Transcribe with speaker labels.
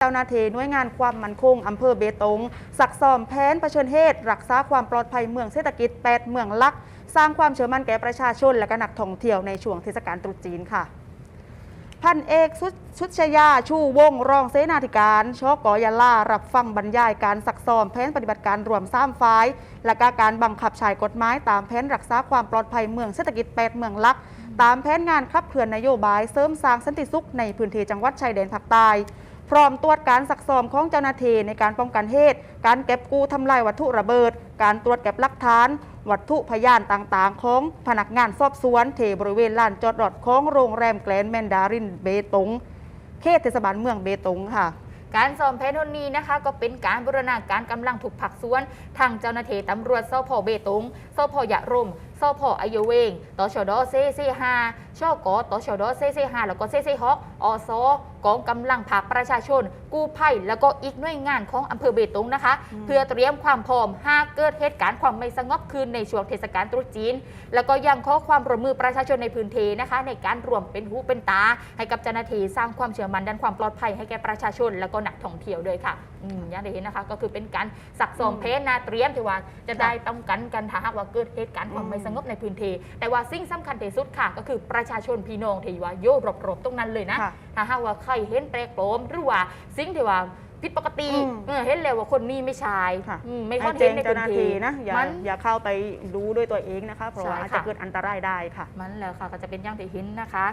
Speaker 1: เจ้าหน้าที่หน่วยงานความมั่นคงอำเภอเบตงสักซ้อมแผนเผชิญเหตุ รักษาความปลอดภัยเมืองเศรษฐกิจ 8 เมืองลัก สร้างความเชื่อมั่นแก่ประชาชน และก็นักท่องเที่ยวในช่วงเทศกาลตรุษจีนค่ะ พันเอกสุชุดชยาชูวงรองเสนาธิการชกอยาลารับฟังบรรยายการสักซ้อมแผนปฏิบัติการรวมสามฝ่าย และก็การบังคับใช้กฎหมายตามแผนรักษาความปลอดภัยเมืองเศรษฐกิจ 8 เมืองลัก ตามแผนงานขับเคลื่อนนโยบายเสริมสร้างสันติสุขในพื้นที่จังหวัดชายแดนภาคใต้ พร้อมตรวจการสักซ้อมของเจ้าหน้าที่ในการป้องกันเหตุ การเก็บกู้ทำลายวัตถุระเบิด การตรวจเก็บหลักฐาน วัตถุพยานต่างๆ ของพนักงานสอบสวนเทบริเวณลานจอดรถของโรงแรมแกลนแมนดารินเบตง เขตเทศบาลเมืองเบตงค่ะ
Speaker 2: การซ้อมแผนทนนี้นะคะ ก็เป็นการบูรณาการกำลังถูกผักสวนทางเจ้าหน้าที่ตำรวจสพเบตงสพยะรม สพอโยเวงตชดเซเซฮาชกตชดเซเซฮาแล้วก็เซเซฮอกอสกองกำลังผักประชาชน กู้ภัยแล้วก็อีกหน่วยงานของอำเภอเบตงนะคะ
Speaker 1: อืม
Speaker 2: เพื่อเตรียมความพร้อมหากเกิดเหตุการณ์ความไม่สงบขึ้นในช่วงเทศกาลตรุษจีน แล้วก็ยังขอความร่วมมือประชาชนในพื้นที่นะคะ ในการรวมเป็นหูเป็นตา ให้กับเจ้าหน้าที่สร้างความเชื่อมั่นด้านความปลอดภัยให้แก่ประชาชน แล้วก็นักท่องเที่ยวด้วยค่ะอืมอย่างที่เห็นนะคะ ก็คือเป็นการสักซ้อม
Speaker 1: อืม
Speaker 2: เพนนาเตรียมที่ว่าจะได้ป้องกันกันถ้าหากว่าเกิดเหตุการณ์ความ
Speaker 1: อืม
Speaker 2: ไม่สงบในพื้นที่แต่ว่าสิ่งสำคัญที่สุดค่ะ ก็คือประชาชนพี่น้องที่ว่าโยรบๆตรงนั้นเลยนะ
Speaker 1: ค่ะ
Speaker 2: ถ้าหากว่าใครเห็นแปลกปลอมหรือว่าสิ่งที่ว่าผิดปกติ
Speaker 1: อืม
Speaker 2: เออเห็นแล้วว่าคนนี้ไม่ใช่
Speaker 1: ค่ะ
Speaker 2: อืมไม่ค่
Speaker 1: ให้
Speaker 2: อย
Speaker 1: แจ้
Speaker 2: เห็น
Speaker 1: ง
Speaker 2: ใน
Speaker 1: เจ้า
Speaker 2: พื้
Speaker 1: ห
Speaker 2: น
Speaker 1: น้า
Speaker 2: ที่
Speaker 1: ที่นะอย่า
Speaker 2: มัน
Speaker 1: อย่าเข้าไปดูด้วยตัวเองนะคะ เพราะว่า
Speaker 2: ใช่
Speaker 1: อาจ
Speaker 2: ค่ะ
Speaker 1: จะเกิดอันตรายได้ค่ะ
Speaker 2: มันแล้วค่ะก็จะเป็นอย่างที่เห็นนะคะ